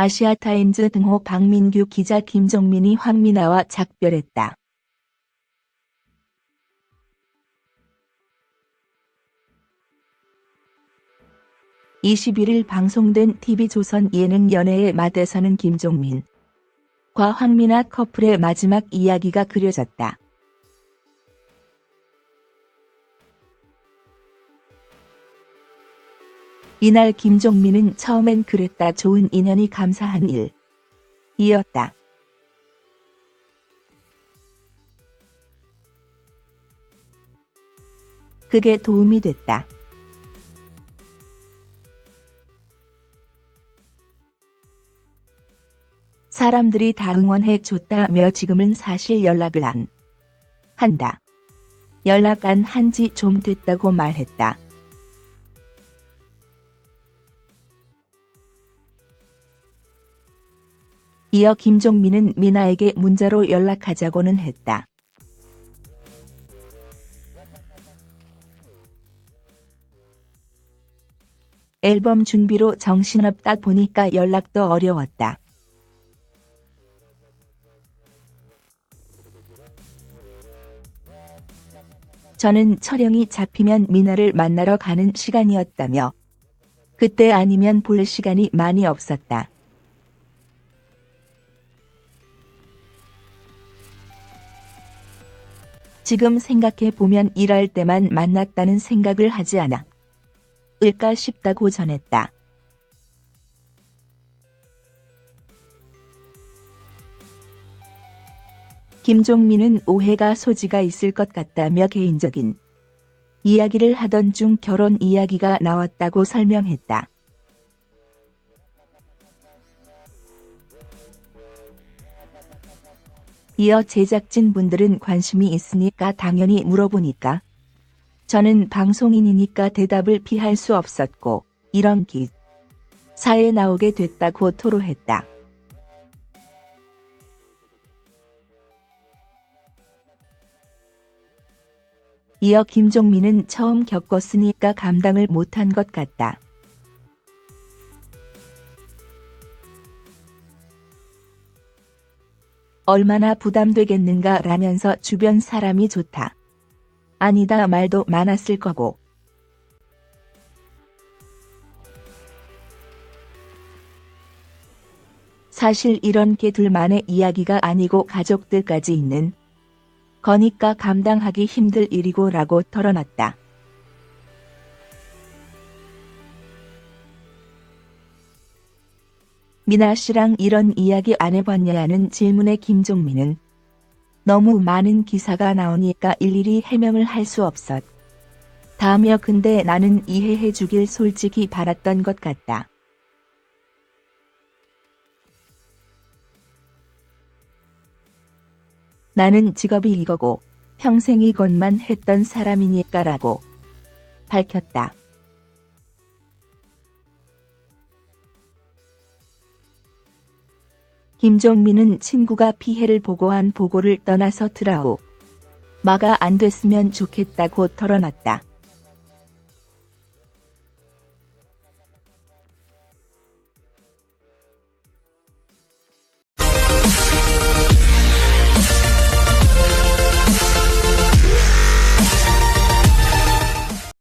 아시아타임즈 등호 박민규 기자 김종민이 황미나와 작별했다. (21일) 방송된 TV조선 예능 연애의 맛에서는 김종민 과 황미나 커플의 마지막 이야기가 그려졌다. 이날 김종민은 처음엔 그랬다 좋은 인연이 감사한 일. 이었다. 그게 도움이 됐다. 사람들이 다 응원해 줬다며 지금은 사실 연락을 안 한다. 연락 안 한 지 좀 됐다고 말했다. 이어 김종민은 미나에게 문자로 연락하자고는 했다. 앨범 준비로 정신없다 보니까 연락도 어려웠다. 저는 촬영이 잡히면 미나를 만나러 가는 시간이었다며 그때 아니면 볼 시간이 많이 없었다. 지금 생각해 보면 일할 때만 만났다는 생각을 하지 않아. 을까 싶다고 전했다. 김종민은 오해가 소지가 있을 것 같다며 개인적인 이야기를 하던 중 결혼 이야기가 나왔다고 설명했다. 이어 제작진 분들은 관심이 있으니까 당연히 물어보니까 저는 방송인이니까 대답을 피할 수 없었고 이런 기사에 나오게 됐다고 토로했다. 이어 김종민은 처음 겪었으니까 감당을 못한 것 같다. 얼마나 부담되겠는가 라면서 주변 사람이 좋다. 아니다 말도 많았을 거고. 사실 이런 게 둘만의 이야기가 아니고 가족들까지 있는 거니까 감당하기 힘들 일이고 라고 털어놨다. 미나 씨랑 이런 이야기 안 해봤냐는 질문에 김종민은 너무 많은 기사가 나오니까 일일이 해명을 할 수 없었. 다며 근데 나는 이해해 주길 솔직히 바랐던 것 같다. 나는 직업이 이거고 평생 이것만 했던 사람이니까라고 밝혔다. 김종민은 친구가 피해를 보고한 보고를 떠나서 트라우 마가 안 됐으면 좋겠다고 털어놨다.